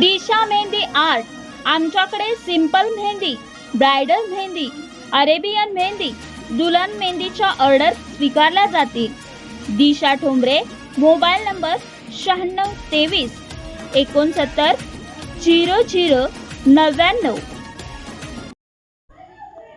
दिशा mehndi art आमच्याकडे simple mehndi bridal mehndi Arabian mehndi दुल्हन मेहंदीच्या ऑर्डर स्वीकारल्या जातील. दिशा ठोंबरे मोबाईल नंबर शहाण्णव तेवीस एकोणसत्तर झिरो झिरो नव्याण्णव.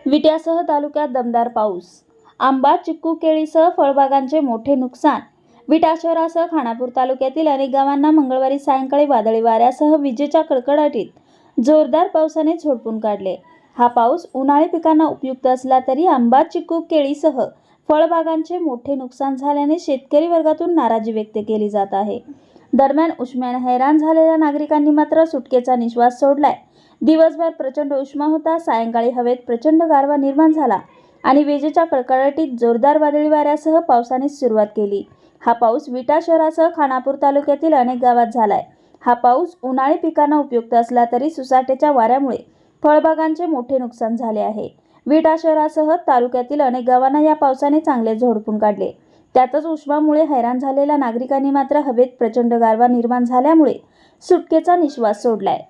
विट्यासह तालुक्यात दमदार पाऊस. आंबा चिक्कू केळीसह फळबागांचे मोठे नुकसान विटा शहरासह खानापूर तालुक्यातील अनेक गावांना मंगळवारी सायंकाळी वादळी वाऱ्यासह विजेच्या कडकडाटीत जोरदार पावसाने झोडपून काढले. हा पाऊस उन्हाळी पिकांना उपयुक्त असला तरी आंबा चिक्कू केळीसह फळबागांचे मोठे नुकसान झाल्याने शेतकरी वर्गातून नाराजी व्यक्त केली जात आहे. दरम्यान उष्म्याने हैराण झालेल्या नागरिकांनी मात्र सुटकेचा निश्वास सोडलाय. दिवसभर प्रचंड उष्मा होता सायंकाळी हवेत प्रचंड गारवा निर्माण झाला आणि विजेच्या कडकडाटीत जोरदार वादळी वाऱ्यासह पावसाने सुरुवात केली. हा पाऊस विटा शहरासह खानापूर तालुक्यातील अनेक गावात झालाय. हा पाऊस उन्हाळी पिकांना उपयुक्त असला तरी सुसाट्याच्या वाऱ्यामुळे फळबागांचे मोठे नुकसान झाले आहे. विटा शहरासह तालुक्यातील अनेक गावांना या पावसाने चांगले झोडपून काढले. त्यातच उष्मामुळे हैराण झालेल्या नागरिकांनी मात्र हवेत प्रचंड गारवा निर्माण झाल्यामुळे सुटकेचा निश्वास सोडलाय.